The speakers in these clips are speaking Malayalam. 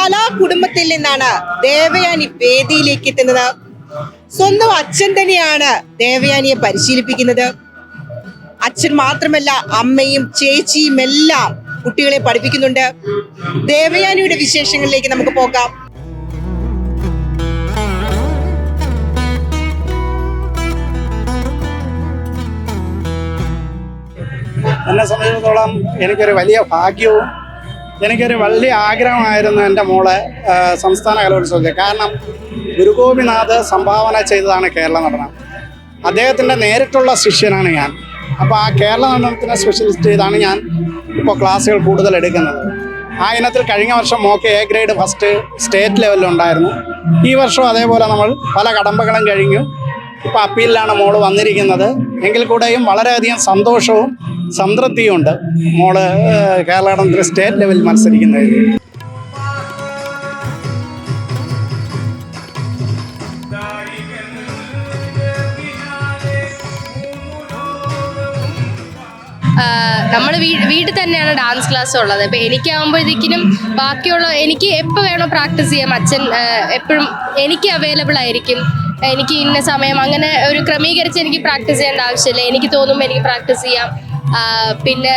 കലാ കുടുംബത്തിൽ നിന്നാണ് ദേവയാനി വേദിയിലേക്ക് എത്തുന്നത്. സ്വന്തം അച്ഛൻ തന്നെയാണ് ദേവയാനിയെ പരിശീലിപ്പിക്കുന്നത്. അച്ഛൻ മാത്രമല്ല അമ്മയും ചേച്ചിയും എല്ലാം കുട്ടികളെ പഠിപ്പിക്കുന്നുണ്ട്. ദേവയാനിയുടെ വിശേഷങ്ങളിലേക്ക് നമുക്ക് പോകാം. എന്നെ സംബന്ധിച്ചിടത്തോളം എനിക്കൊരു വലിയ ഭാഗ്യവും എനിക്കൊരു വലിയ ആഗ്രഹമായിരുന്നു എന്റെ മോളെ സംസ്ഥാന കലോത്സവത്തിൽ കാരണം ഗുരുഗോപിനാഥ് സംഭാവന ചെയ്തതാണ് കേരള നടനം. അദ്ദേഹത്തിന്റെ നേരിട്ടുള്ള ശിഷ്യനാണ് ഞാൻ. അപ്പോൾ ആ കേരള നടനത്തിനെ സ്പെഷ്യലിസ്റ്റ് ചെയ്താണ് ഞാൻ ഇപ്പോൾ ക്ലാസ്സുകൾ കൂടുതൽ എടുക്കുന്നത്. ആ ഇനത്തിൽ കഴിഞ്ഞ വർഷം mock A grade first state ലെവലിലുണ്ടായിരുന്നു ഈ വർഷം അതേപോലെ നമ്മൾ പല കടമ്പകളും കഴിഞ്ഞു. ഇപ്പോൾ അപ്പീലിലാണ് മോൾ വന്നിരിക്കുന്നത്. എങ്കിൽ കൂടെയും വളരെയധികം സന്തോഷവും സംതൃപ്തിയും ഉണ്ട് മോൾ ഏഹ്, കേരള നടനത്തിൽ സ്റ്റേറ്റ് ലെവലിൽ മത്സരിക്കുന്നതിൽ നമ്മൾ വീട്ടിൽ തന്നെയാണ് ഡാൻസ് ക്ലാസ് ഉള്ളത്. ഇപ്പം എനിക്കാകുമ്പോഴത്തേക്കിനും ബാക്കിയുള്ള എനിക്ക് എപ്പോൾ വേണോ പ്രാക്ടീസ് ചെയ്യാം. അച്ഛൻ എപ്പോഴും എനിക്ക് അവൈലബിൾ ആയിരിക്കും. എനിക്ക് ഇന്ന സമയം അങ്ങനെ ഒരു ക്രമീകരിച്ച് എനിക്ക് പ്രാക്ടീസ് ചെയ്യേണ്ട ആവശ്യമില്ല. എനിക്ക് തോന്നുമ്പോൾ എനിക്ക് പ്രാക്ടീസ് ചെയ്യാം. പിന്നെ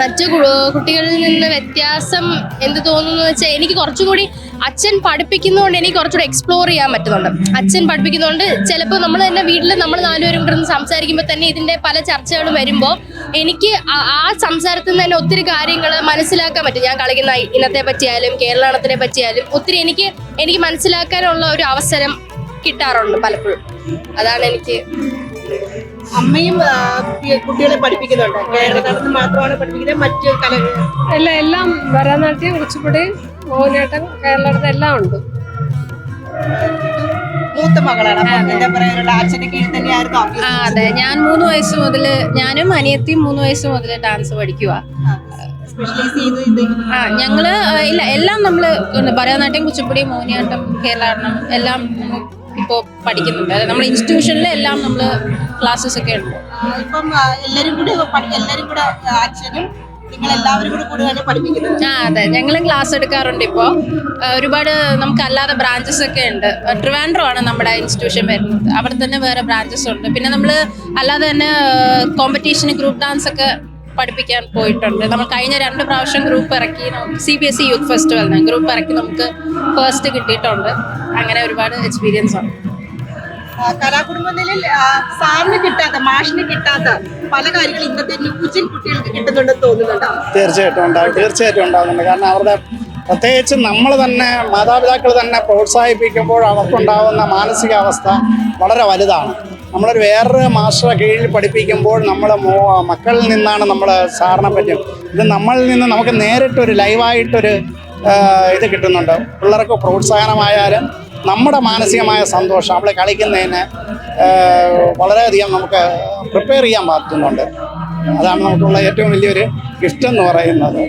മറ്റു കുട്ടികളിൽ നിന്ന് വ്യത്യാസം എന്ത് തോന്നുന്നു വെച്ചാൽ എനിക്ക് കുറച്ചുകൂടി അച്ഛൻ പഠിപ്പിക്കുന്നതുകൊണ്ട് എനിക്ക് കുറച്ചുകൂടി എക്സ്പ്ലോർ ചെയ്യാൻ പറ്റുന്നുണ്ട്. അച്ഛൻ പഠിപ്പിക്കുന്നതുകൊണ്ട് ചിലപ്പോൾ നമ്മൾ തന്നെ വീട്ടിൽ നമ്മൾ നാലുപേരും കൂടെ സംസാരിക്കുമ്പോൾ തന്നെ ഇതിന്റെ പല ചർച്ചകളും വരുമ്പോൾ എനിക്ക് ആ സംസാരത്തിൽ നിന്ന് തന്നെ ഒത്തിരി കാര്യങ്ങൾ മനസ്സിലാക്കാൻ പറ്റും. ഞാൻ കളിക്കുന്ന ഇന്നത്തെ പറ്റിയാലും കേരളത്തിനെ പറ്റിയാലും ഒത്തിരി എനിക്ക് എനിക്ക് മനസ്സിലാക്കാനുള്ള ഒരു അവസരം കിട്ടാറുണ്ട് പലപ്പോഴും. അതാണ് എനിക്ക് അമ്മയും കുട്ടികളെ പഠിപ്പിക്കുന്നുണ്ട്. കേരളത്തിൽ മാത്രമാണ് പഠിപ്പിക്കുന്നത് മറ്റു കലകൾ എല്ലാം എല്ലാം ഭരതനാട്യം കുച്ചിപ്പുടി മോഹിനിയാട്ടം കേരളത്തിൽ എല്ലാം ഉണ്ട്. മൂത്ത മകളാണ്. അപ്പം എന്താ പറയാനുള്ള അച്ഛന്റെ കീഴിൽ തന്നെയായിരുന്നു അതെ. ഞാൻ മൂന്ന് വയസ്സ് മുതൽ ഞാനും അനിയത്തിയും മൂന്ന് വയസ്സ് മുതൽ ഡാൻസ് പഠിക്കുക ആ ഞങ്ങൾ ഇല്ല എല്ലാം നമ്മൾ ഭരതനാട്യം കുച്ചിപ്പുടി മോഹിനിയാട്ടം കേരളാടനം എല്ലാം ഇപ്പോൾ പഠിക്കുന്നുണ്ട്. അതായത് നമ്മുടെ ഇൻസ്റ്റിറ്റ്യൂഷനിൽ എല്ലാം നമ്മൾ ക്ലാസ്സസ് ഒക്കെ ഉണ്ട് ഇപ്പം എല്ലാവരും കൂടി അച്ഛനും എല്ലാവരും കൂടെ പഠിപ്പിക്കുന്നത്. ആ അതെ. ഞങ്ങളും ക്ലാസ് എടുക്കാറുണ്ട് ഇപ്പോൾ ഒരുപാട് നമുക്ക് അല്ലാതെ ബ്രാഞ്ചസ് ഒക്കെ ഉണ്ട്. ട്രിവാൻഡ്രോ ആണ് നമ്മുടെ ഇൻസ്റ്റിറ്റ്യൂഷൻ വരുന്നത്. അവിടെ തന്നെ വേറെ ബ്രാഞ്ചസ് ഉണ്ട്. പിന്നെ നമ്മൾ അല്ലാതെ തന്നെ കോമ്പറ്റീഷന് ഗ്രൂപ്പ് ഡാൻസ് ഒക്കെ പഠിപ്പിക്കാൻ പോയിട്ടുണ്ട്. നമ്മൾ കഴിഞ്ഞ രണ്ട് പ്രാവശ്യം ഗ്രൂപ്പ് ഇറക്കി. C B S E youth ഫെസ്റ്റിവലിന് group ഇറക്കി നമുക്ക് ഫസ്റ്റ് കിട്ടിയിട്ടുണ്ട്. അങ്ങനെ ഒരുപാട് എക്സ്പീരിയൻസ് ആണ് കലാകുടുംബ നിലയിൽ സാറിന് കിട്ടാത്ത മാഷിന് കിട്ടാത്ത പല കാര്യങ്ങളും ഇന്നത്തെ ന്യൂജിൻ കുട്ടികൾക്ക് കിട്ടുന്നുണ്ടെന്ന് തോന്നുന്നുണ്ടോ? തീർച്ചയായിട്ടും ഉണ്ടാകും. തീർച്ചയായിട്ടും ഉണ്ടാകുന്നുണ്ട്. കാരണം അവരുടെ പ്രത്യേകിച്ച് നമ്മൾ തന്നെ മാതാപിതാക്കൾ തന്നെ പ്രോത്സാഹിപ്പിക്കുമ്പോൾ അവർക്കുണ്ടാകുന്ന മാനസികാവസ്ഥ വളരെ വലുതാണ്. നമ്മളൊരു വേറൊരു മാസ്റ്ററെ കീഴിൽ പഠിപ്പിക്കുമ്പോൾ നമ്മുടെ മോ മക്കളിൽ നിന്നാണ് നമ്മൾ സാറിനെ പറ്റും ഇത് നമ്മളിൽ നിന്ന് നമുക്ക് നേരിട്ടൊരു ലൈവായിട്ടൊരു ഇത് കിട്ടുന്നുണ്ട്. പിള്ളേർക്ക് പ്രോത്സാഹനമായാലും നമ്മുടെ മാനസികമായ സന്തോഷം നമ്മൾ കളിക്കുന്നതിന് വളരെയധികം നമുക്ക് പ്രിപ്പയർ ചെയ്യാൻ പറ്റുന്നുണ്ട്. അതാണ് നമുക്കുള്ള ഏറ്റവും വലിയൊരു ഗിഫ്റ്റ് എന്ന് പറയുന്നത്.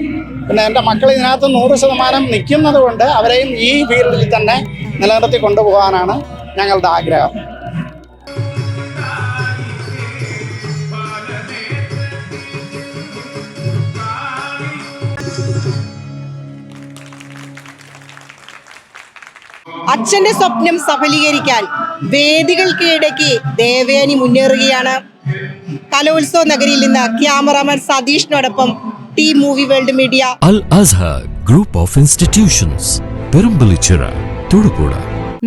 പിന്നെ എന്റെ മക്കൾ ഇതിനകത്ത് നൂറ് ശതമാനം നിൽക്കുന്നത് കൊണ്ട് അവരെയും ഈ ഫീൽഡിൽ തന്നെ നിലനിർത്തി കൊണ്ടുപോകാനാണ് ഞങ്ങളുടെ ആഗ്രഹം. അച്ഛന്റെ സ്വപ്നം സഫലീകരിക്കാൻ വേദികൾക്കിടയ്ക്ക് ദേവയാനി മുന്നേറുകയാണ്. കലോത്സവ നഗരിയിൽ നിന്ന് cameraman സതീഷിനോടൊപ്പം T movie world media Al Azhar group of institutions Perumpillichira Thodupuzha.